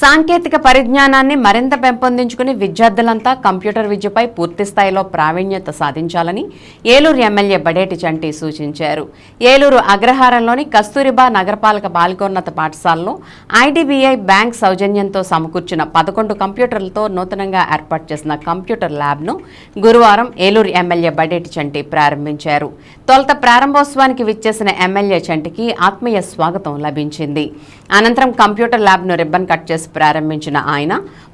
సాంకేతిక పరిజ్ఞానాన్ని మరింత పెంపొందించుకుని విద్యార్థులంతా కంప్యూటర్ విద్యపై పూర్తి స్థాయిలో ప్రావీణ్యత సాధించాలని ఏలూరు ఎమ్మెల్యే బడేటి చంటి సూచించారు. ఏలూరు అగ్రహారంలోని కస్తూరిబా నగరపాలక బాలికోన్నత పాఠశాలలో ఐడిబిఐ బ్యాంక్ సౌజన్యంతో సమకూర్చిన పదకొండు కంప్యూటర్లతో నూతనంగా ఏర్పాటు చేసిన కంప్యూటర్ ల్యాబ్ను గురువారం ఏలూరు ఎమ్మెల్యే బడేటి చంటి ప్రారంభించారు. తొలుత ప్రారంభోత్సవానికి విచ్చేసిన ఎమ్మెల్యే చంటికి ఆత్మీయ స్వాగతం లభించింది. అనంతరం కంప్యూటర్ ల్యాబ్ను రిబ్బన్ కట్ చేసి ప్రారంభించిన ఆయన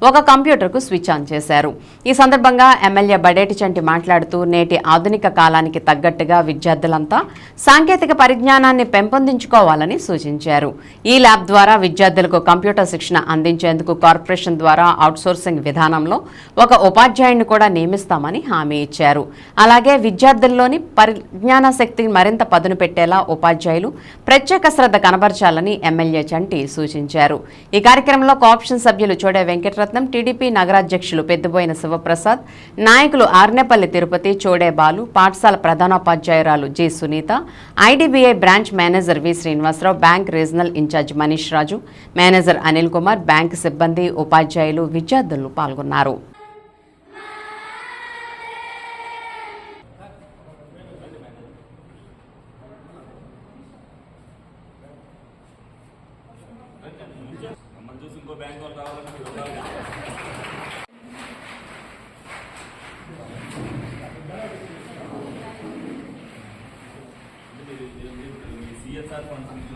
ఒక కంప్యూటర్కు స్విచ్ ఆన్ చేశారు. ఈ సందర్భంగా ఎమ్మెల్యే బడేటి చంటి మాట్లాడుతూ నేటి ఆధునిక కాలానికి తగ్గట్టుగా విద్యార్థులంతా సాంకేతిక పరిజ్ఞానాన్ని పెంపొందించుకోవాలని సూచించారు. ఈ ల్యాబ్ ద్వారా విద్యార్థులకు కంప్యూటర్ శిక్షణ అందించేందుకు కార్పొరేషన్ ద్వారా అవుట్సోర్సింగ్ విధానంలో ఒక ఉపాధ్యాయుడిని కూడా నియమిస్తామని హామీ ఇచ్చారు. అలాగే విద్యార్థుల్లోని పరిజ్ఞాన శక్తిని మరింత పదును పెట్టేలా ఉపాధ్యాయులు ప్రత్యేక శ్రద్ధ కనబరచాలని ఎమ్మెల్యే చంటి సూచించారు. ఈ కార్యక్రమంలో కోఆప్షన్ సభ్యులు చోడే వెంకటరత్నం టీడీపీ నగరాధ్యక్షులు పెద్దబోయిన శివప్రసాద్ నాయకులు ఆర్నేపల్లి తిరుపతి చోడే బాలు పాఠశాల ప్రధానోపాధ్యాయురాలు G Sunitha IDBI branch manager V Srinivasarao bank regional in charge Manish Raju manager Anil Kumar bank సిబ్బంది ఉపాధ్యాయులు విద్యార్థులు పాల్గొన్నారు. మనం చూసి ఇంకో బ్యాంక్ వాళ్ళు రావాలని మీరు ఉండాలి. అంటే మీరు- మీరు- మీరు- మీ CSR ఫండ్స్ నుంచి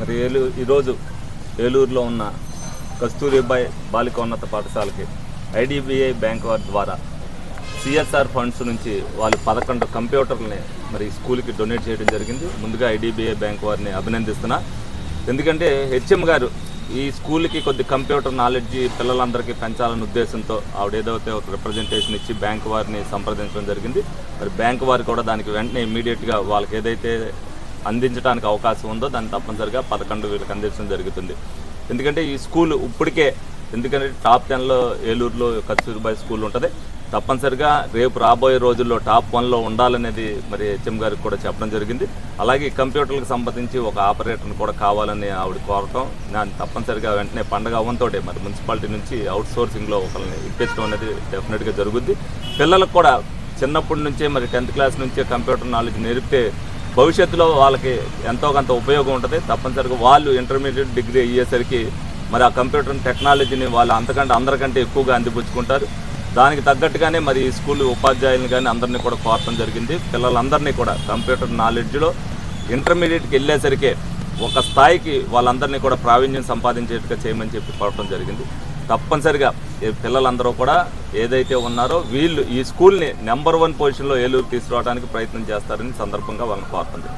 మరి ఏలూ ఈరోజు ఏలూరులో ఉన్న కస్తూరిబాయ్ బాలికోన్నత పాఠశాలకి ఐడిబిఐ బ్యాంక్ వారి ద్వారా సిఎస్ఆర్ ఫండ్స్ నుంచి వాళ్ళు పదకొండు కంప్యూటర్లని మరి స్కూల్కి డొనేట్ చేయడం జరిగింది. ముందుగా ఐడిబిఐ బ్యాంక్ వారిని అభినందిస్తున్నా. ఎందుకంటే హెచ్ఎం గారు ఈ స్కూల్కి కొద్ది కంప్యూటర్ నాలెడ్జ్ పిల్లలందరికీ పెంచాలనే ఉద్దేశంతో ఆవిడ ఏదైతే ఒక రిప్రజెంటేషన్ ఇచ్చి బ్యాంక్ వారిని సంప్రదించడం జరిగింది. మరి బ్యాంక్ వారు కూడా దానికి వెంటనే ఇమీడియట్గా వాళ్ళకి ఏదైతే అందించడానికి అవకాశం ఉందో దాన్ని తప్పనిసరిగా పదకొండు వీళ్ళకి అందించడం జరుగుతుంది. ఎందుకంటే ఈ స్కూల్ ఇప్పటికే ఎందుకంటే టాప్ టెన్లో ఏలూరులో కస్తూరిబాయి స్కూల్ ఉంటుంది. తప్పనిసరిగా రేపు రాబోయే రోజుల్లో టాప్ వన్లో ఉండాలనేది మరి హెచ్ఎం గారికి కూడా చెప్పడం జరిగింది. అలాగే కంప్యూటర్లకు సంబంధించి ఒక ఆపరేటర్ని కూడా కావాలని ఆవిడ కోరటం దాన్ని తప్పనిసరిగా వెంటనే పండగ అవ్వంతో మరి మున్సిపాలిటీ నుంచి అవుట్ సోర్సింగ్లో ఒకరిని ఇప్పించడం అనేది డెఫినెట్గా జరుగుద్ది. పిల్లలకు కూడా చిన్నప్పటి నుంచే మరి టెన్త్ క్లాస్ నుంచే కంప్యూటర్ నాలెడ్జ్ నేర్పితే భవిష్యత్తులో వాళ్ళకి ఎంతో కొంత ఉపయోగం ఉంటుంది. తప్పనిసరిగా వాళ్ళు ఇంటర్మీడియట్ డిగ్రీ అయ్యేసరికి మరి ఆ కంప్యూటర్ టెక్నాలజీని వాళ్ళు అంతకంటే అందరికంటే ఎక్కువగా అందిపుచ్చుకుంటారు. దానికి తగ్గట్టుగానే మరి ఈ స్కూల్ ఉపాధ్యాయులను కానీ అందరినీ కూడా కోరటం జరిగింది. పిల్లలందరినీ కూడా కంప్యూటర్ నాలెడ్జ్లో ఇంటర్మీడియట్కి వెళ్ళేసరికి ఒక స్థాయికి వాళ్ళందరినీ కూడా ప్రావీణ్యం సంపాదించేట్టుగా చేయమని చెప్పి కోరటం జరిగింది. తప్పనిసరిగా పిల్లలందరూ కూడా ఏదైతే ఉన్నారో వీళ్ళు ఈ స్కూల్ని నెంబర్ వన్ పొజిషన్లో ఏలూరు తీసుకురావడానికి ప్రయత్నం చేస్తారని సందర్భంగా వాళ్ళని కోరుతుంది